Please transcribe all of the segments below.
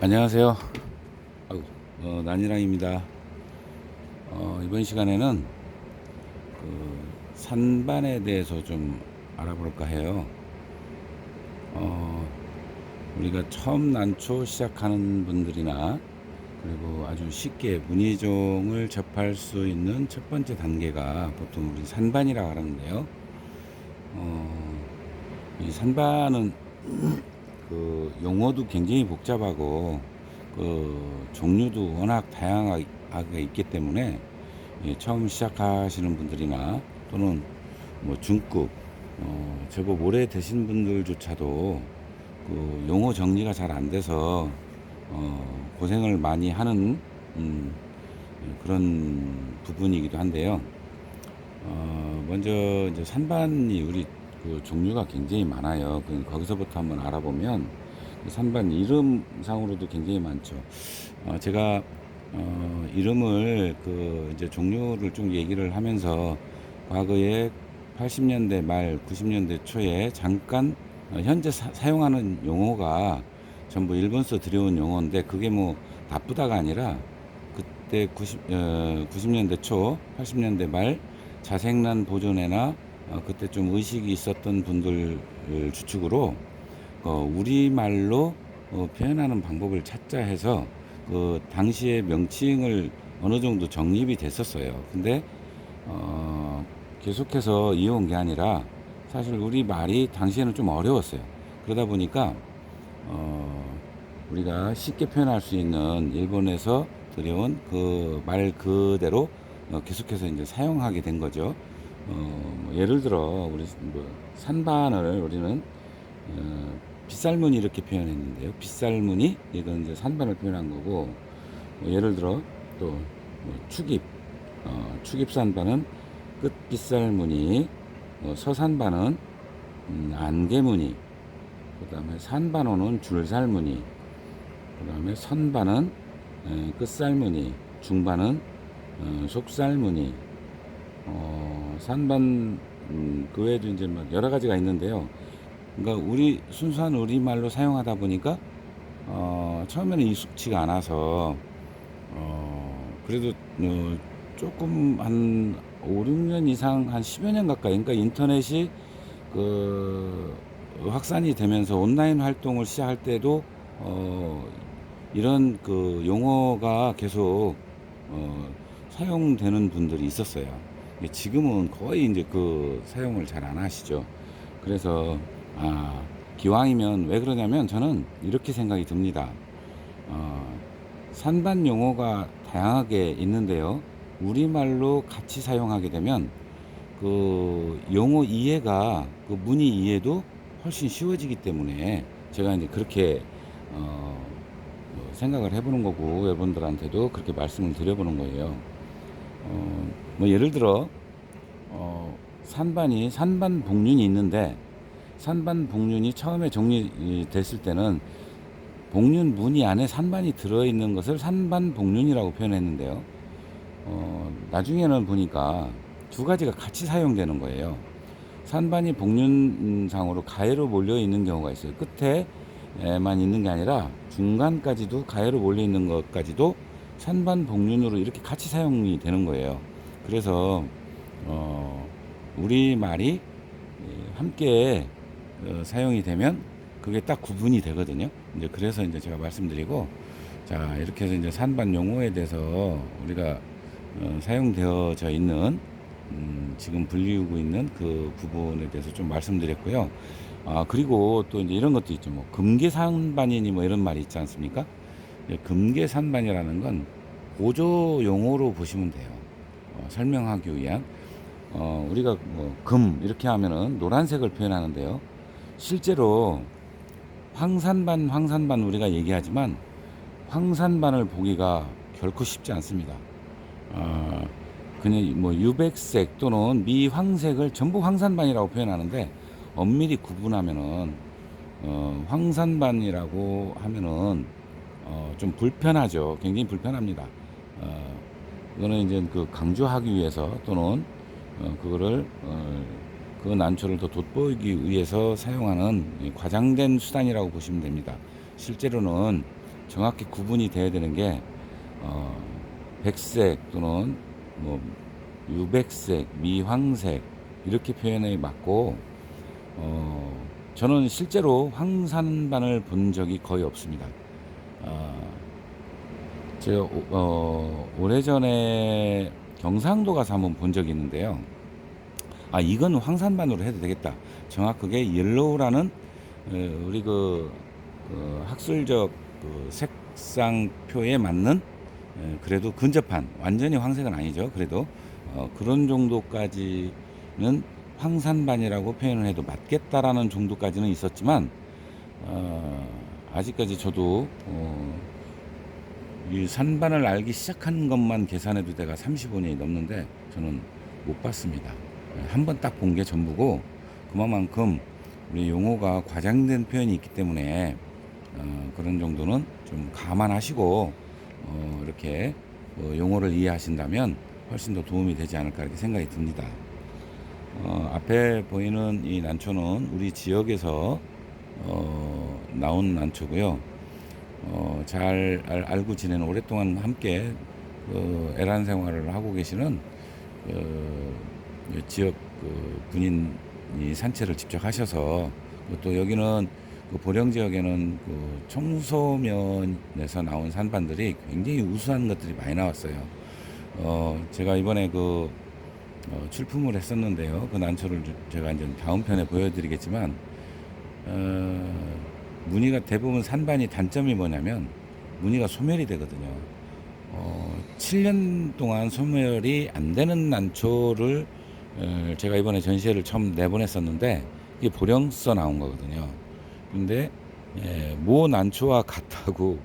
안녕하세요. 아이고, 어, 난이랑입니다. 어, 이번 시간에는 그 산반에 대해서 좀 알아볼까 해요. 어, 우리가 처음 난초 시작하는 분들이나 그리고 아주 쉽게 문희종을 접할 수 있는 첫 번째 단계가 보통 우리 산반이라고 하는데요. 어, 이 산반은 그 용어도 굉장히 복잡하고 그 종류도 워낙 다양하게 있기 때문에 예, 처음 시작하시는 분들이나 또는 뭐 중급 어, 제법 오래 되신 분들조차도 그 용어 정리가 잘 안 돼서 어, 고생을 많이 하는 음, 그런 부분이기도 한데요. 어, 먼저 이제 산반이 우리 그 종류가 굉장히 많아요. 그 거기서부터 한번 알아보면 그 산반 이름상으로도 굉장히 많죠. 어, 제가 어, 이름을 그 이제 종류를 좀 얘기를 하면서 과거에 80년대 말 90년대 초에 잠깐 어, 현재 사, 사용하는 용어가 전부 일본서 들여온 용어인데 그게 뭐 나쁘다가 아니라 그때 90, 어, 90년대 초 80년대 말 자생난 보존회나 어, 그때 좀 의식이 있었던 분들 추측으로 어, 우리말로 어, 표현하는 방법을 찾자 해서 그 당시의 명칭을 어느 정도 정립이 됐었어요. 근데 어, 계속해서 이어온 게 아니라 사실 우리 말이 당시에는 좀 어려웠어요. 그러다 보니까 어, 우리가 쉽게 표현할 수 있는 일본에서 들여온 그 말 그대로 어, 계속해서 이제 사용하게 된 거죠. 어, 뭐 예를 들어 우리 뭐 산반을 우리는 어, 빗살무늬 이렇게 표현했는데요. 빗살무늬 이건 이제 산반을 표현한 거고 뭐 예를 들어 또 뭐 축입 어, 축입산반은 끝빗살무늬 뭐 서산반은 음, 안개무늬 그 다음에 산반호는 줄살무늬 그 다음에 선반은 에, 끝살무늬 중반은 어, 속살무늬 어, 산반 음, 그 외에도 이제 뭐 여러 가지가 있는데요. 그러니까 우리 순수한 우리말로 사용하다 보니까 어, 처음에는 익숙치가 않아서 어, 그래도 어, 조금 한 5, 6년 이상 한 10여 년 가까이 그러니까 인터넷이 그 확산이 되면서 온라인 활동을 시작할 때도 어, 이런 그 용어가 계속 어, 사용되는 분들이 있었어요. 지금은 거의 이제 그 사용을 잘 안 하시죠. 그래서 아 기왕이면 왜 그러냐면 저는 이렇게 생각이 듭니다. 어, 산반 용어가 다양하게 있는데요. 우리말로 같이 사용하게 되면 그 용어 이해가 그 문의 이해도 훨씬 쉬워지기 때문에 제가 이제 그렇게 어, 뭐 생각을 해보는 거고 여러분들한테도 그렇게 말씀을 드려보는 거예요. 어, 뭐 예를 들어 어, 산반이 산반 복륜이 있는데 산반 복륜이 처음에 정리됐을 때는 복륜 무늬 안에 산반이 들어있는 것을 산반 복륜이라고 표현했는데요. 어, 나중에는 보니까 두 가지가 같이 사용되는 거예요. 산반이 복륜상으로 가해로 몰려 있는 경우가 있어요. 끝에만 있는 게 아니라 중간까지도 가해로 몰려 있는 것까지도 산반 복륜으로 이렇게 같이 사용이 되는 거예요. 그래서 어, 우리 말이 함께 어, 사용이 되면 그게 딱 구분이 되거든요. 이제 그래서 이제 제가 말씀드리고 자 이렇게 해서 이제 산반 용어에 대해서 우리가 어, 사용되어져 있는 음, 지금 불리우고 있는 그 부분에 대해서 좀 말씀드렸고요. 아 그리고 또 이제 이런 것도 있죠. 뭐 금계산반이니 뭐 이런 말이 있지 않습니까? 금계산반이라는 건 보조 용어로 보시면 돼요. 어, 설명하기 위한 어, 우리가 뭐 금 이렇게 하면은 노란색을 표현하는데요. 실제로 황산반 황산반 우리가 얘기하지만 황산반을 보기가 결코 쉽지 않습니다. 어, 그냥 뭐 유백색 또는 미황색을 전부 황산반이라고 표현하는데 엄밀히 구분하면은 어, 황산반이라고 하면은 어, 좀 불편하죠. 굉장히 불편합니다. 어, 이거는 이제 그 강조하기 위해서 또는 어, 그거를 어, 그 난초를 더 돋보이기 위해서 사용하는 이 과장된 수단이라고 보시면 됩니다. 실제로는 정확히 구분이 돼야 되는 게 어, 백색 또는 뭐 유백색, 미황색 이렇게 표현이 맞고 어, 저는 실제로 황산반을 본 적이 거의 없습니다. 어, 제가 오- 어, 오래전에 경상도 가서 한번 본 적이 있는데요. 아 이건 황산반으로 해도 되겠다. 정확하게 옐로우라는 어, 우리 그, 그 학술적 그 색상표에 맞는 에, 그래도 근접한 완전히 황색은 아니죠. 그래도 어, 그런 정도까지는 황산반이라고 표현을 해도 맞겠다라는 정도까지는 있었지만 어, 아직까지 저도 어, 이 산반을 알기 시작한 것만 계산해도 내가 35년이 넘는데 저는 못 봤습니다. 한 번 딱 본 게 전부고 그만큼 우리 용어가 과장된 표현이 있기 때문에 어, 그런 정도는 좀 감안하시고 어, 이렇게 어, 용어를 이해하신다면 훨씬 더 도움이 되지 않을까 이렇게 생각이 듭니다. 어, 앞에 보이는 이 난초는 우리 지역에서 어, 나온 난초고요. 어, 잘 알, 알고 지내는 오랫동안 함께 그 애란 생활을 하고 계시는 그 지역 그 군인이 산채를 직접 하셔서 또 여기는 그 보령 지역에는 그 청소면에서 나온 산반들이 굉장히 우수한 것들이 많이 나왔어요. 어, 제가 이번에 그 어, 출품을 했었는데요. 그 난초를 주- 제가 이제 다음 편에 보여드리겠지만 어, 무늬가 대부분 산반이 단점이 뭐냐면 무늬가 소멸이 되거든요. 어, 7년 동안 소멸이 안 되는 난초를 어, 제가 이번에 전시회를 처음 내보냈었는데 이게 보령서 나온 거거든요. 근데 예, 모 난초와 같다고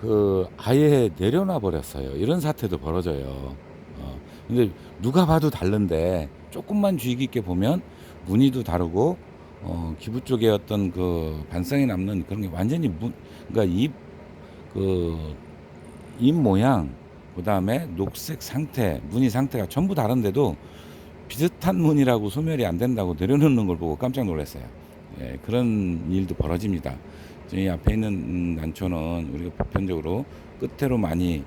그 아예 내려놔 버렸어요. 이런 사태도 벌어져요. 어, 근데 누가 봐도 다른데 조금만 주의 깊게 보면 무늬도 다르고 어, 기부 쪽에 어떤 그 반성이 남는 그런 게 완전히 무, 그러니까 잎그 잎 모양 그 다음에 녹색 상태 무늬 상태가 전부 다른데도 비슷한 무늬라고 소멸이 안 된다고 내려놓는 걸 보고 깜짝 놀랐어요. 예, 그런 일도 벌어집니다. 저희 앞에 있는 음, 난초는 우리가 보편적으로 끝으로 많이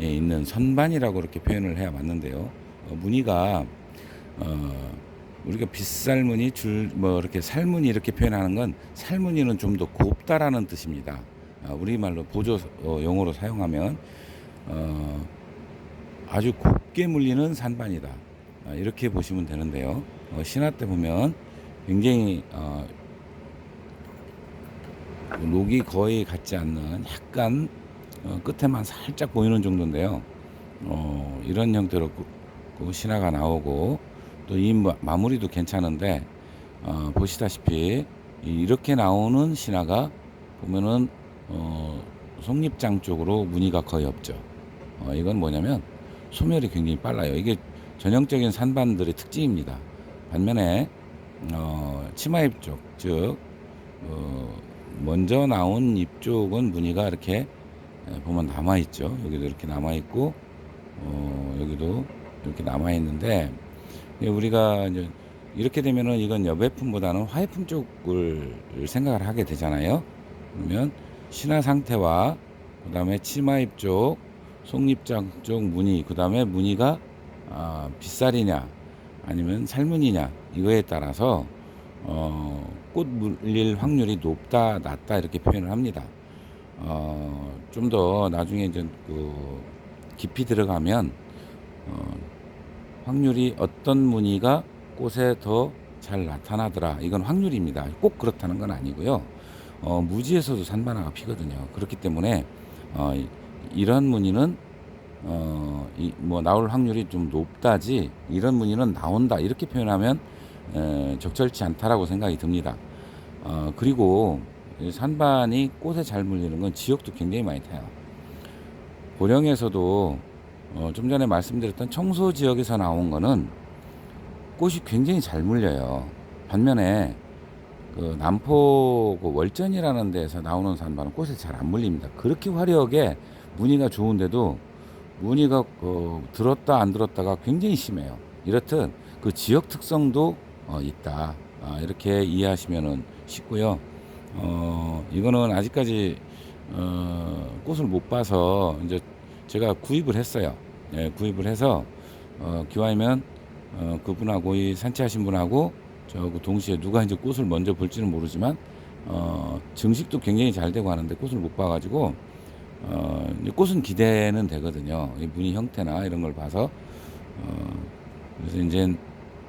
예, 있는 선반이라고 이렇게 표현을 해야 맞는데요. 어, 무늬가 어, 우리가 빗살무늬 줄 뭐 이렇게 살무늬 이렇게 표현하는 건 살무늬는 좀 더 곱다라는 뜻입니다. 아, 우리말로 보조 어, 용어로 사용하면 어, 아주 곱게 물리는 산반이다. 아, 이렇게 보시면 되는데요. 어, 신화 때 보면 굉장히 어, 녹이 거의 같지 않는 약간 어, 끝에만 살짝 보이는 정도인데요. 어, 이런 형태로 신화가 나오고 또 이 마무리도 괜찮은데 어, 보시다시피 이- 이렇게 나오는 신화가 보면은 어, 속립장 쪽으로 무늬가 거의 없죠. 어, 이건 뭐냐면 소멸이 굉장히 빨라요. 이게 전형적인 산반들의 특징입니다. 반면에 어, 치마잎 쪽, 즉 어, 먼저 나온 잎 쪽은 무늬가 이렇게 에, 보면 남아 있죠. 여기도 이렇게 남아 있고 어, 여기도 이렇게 남아 있는데 우리가 이제 이렇게 되면은 이건 여배품보다는 화해품 쪽을 생각을 하게 되잖아요. 그러면 신화 상태와 그 다음에 치마잎 쪽, 속립장 쪽 무늬, 그 다음에 무늬가 아, 빗살이냐 아니면 살무늬냐 이거에 따라서 어, 꽃 물릴 확률이 높다 낮다 이렇게 표현을 합니다. 어, 좀 더 나중에 이제 그 깊이 들어가면 어, 확률이 어떤 무늬가 꽃에 더 잘 나타나더라. 이건 확률입니다. 꼭 그렇다는 건 아니고요. 어, 무지에서도 산반화가 피거든요. 그렇기 때문에 어, 이- 이런 무늬는 어, 이, 뭐 나올 확률이 좀 높다지 이런 무늬는 나온다 이렇게 표현하면 에, 적절치 않다라고 생각이 듭니다. 어, 그리고 이 산반이 꽃에 잘 물리는 건 지역도 굉장히 많이 타요. 보령에서도 어, 좀 전에 말씀드렸던 청소 지역에서 나온 거는 꽃이 굉장히 잘 물려요. 반면에 그 남포 그 월전이라는 데서 나오는 산반은 꽃에 잘 안 물립니다. 그렇게 화려하게 무늬가 좋은데도 무늬가 어, 들었다 안 들었다가 굉장히 심해요. 이렇듯 그 지역 특성도 어, 있다. 아, 이렇게 이해하시면 쉽고요. 어, 이거는 아직까지 어, 꽃을 못 봐서 이제 제가 구입을 했어요. 예, 구입을 해서 어, 기왕이면 어, 그분하고 이 산치하신 분하고 저그 동시에 누가 이제 꽃을 먼저 볼지는 모르지만 어, 증식도 굉장히 잘 되고 하는데 꽃을 못 봐가지고 어, 꽃은 기대는 되거든요. 이 무늬 형태나 이런 걸 봐서 어, 그래서 이제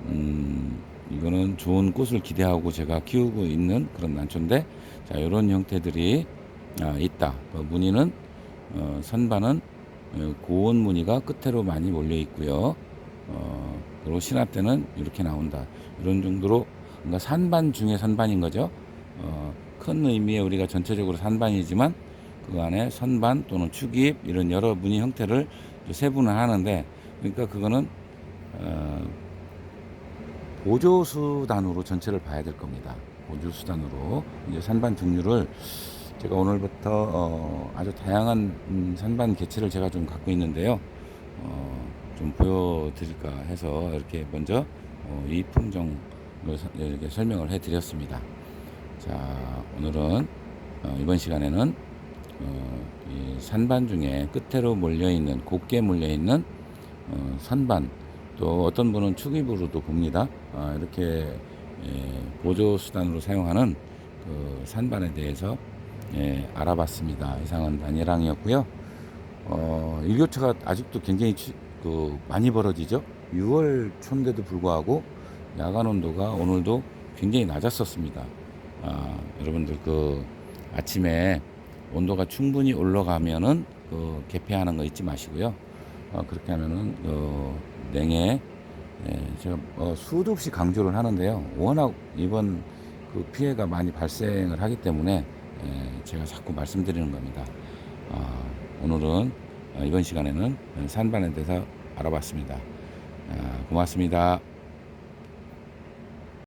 음, 이거는 좋은 꽃을 기대하고 제가 키우고 있는 그런 난초인데 자 이런 형태들이 아, 있다. 어, 무늬는 어, 선반은 어, 고온 무늬가 끝으로 많이 몰려 있고요. 어, 그리고 신화 때는 이렇게 나온다. 이런 정도로 그러니까 산반 중에 산반인 거죠. 어, 큰 의미의 우리가 전체적으로 산반이지만 그 안에 선반 또는 축입 이런 여러 무늬 형태를 세분화하는데 그러니까 그거는 어, 보조 수단으로 전체를 봐야 될 겁니다. 보조 수단으로 이제 산반 종류를 제가 오늘부터 어, 아주 다양한 음, 산반 개체를 제가 좀 갖고 있는데요. 어, 좀 보여드릴까 해서 이렇게 먼저 어, 이 품종을 서- 이렇게 설명을 해드렸습니다. 자, 오늘은 어, 이번 시간에는 어, 이 산반 중에 끝으로 몰려 있는 곱게 몰려 있는 어, 산반 또 어떤 분은 축입으로도 봅니다. 아, 이렇게 예, 보조 수단으로 사용하는 그 산반에 대해서 예, 알아봤습니다. 이상은 단일항이었고요. 어, 일교차가 아직도 굉장히 취- 그 많이 벌어지죠. 6월 초인데도 불구하고 야간 온도가 오늘도 굉장히 낮았었습니다. 아, 여러분들 그 아침에 온도가 충분히 올라가면은 그 개폐하는 거 잊지 마시고요. 어, 그렇게 하면은 어, 냉해 예, 제가 어, 수도 없이 강조를 하는데요. 워낙 이번 그 피해가 많이 발생을 하기 때문에 예, 제가 자꾸 말씀드리는 겁니다. 아, 오늘은 어, 이번 시간에는 산반에 대해서 알아봤습니다. 아, 고맙습니다.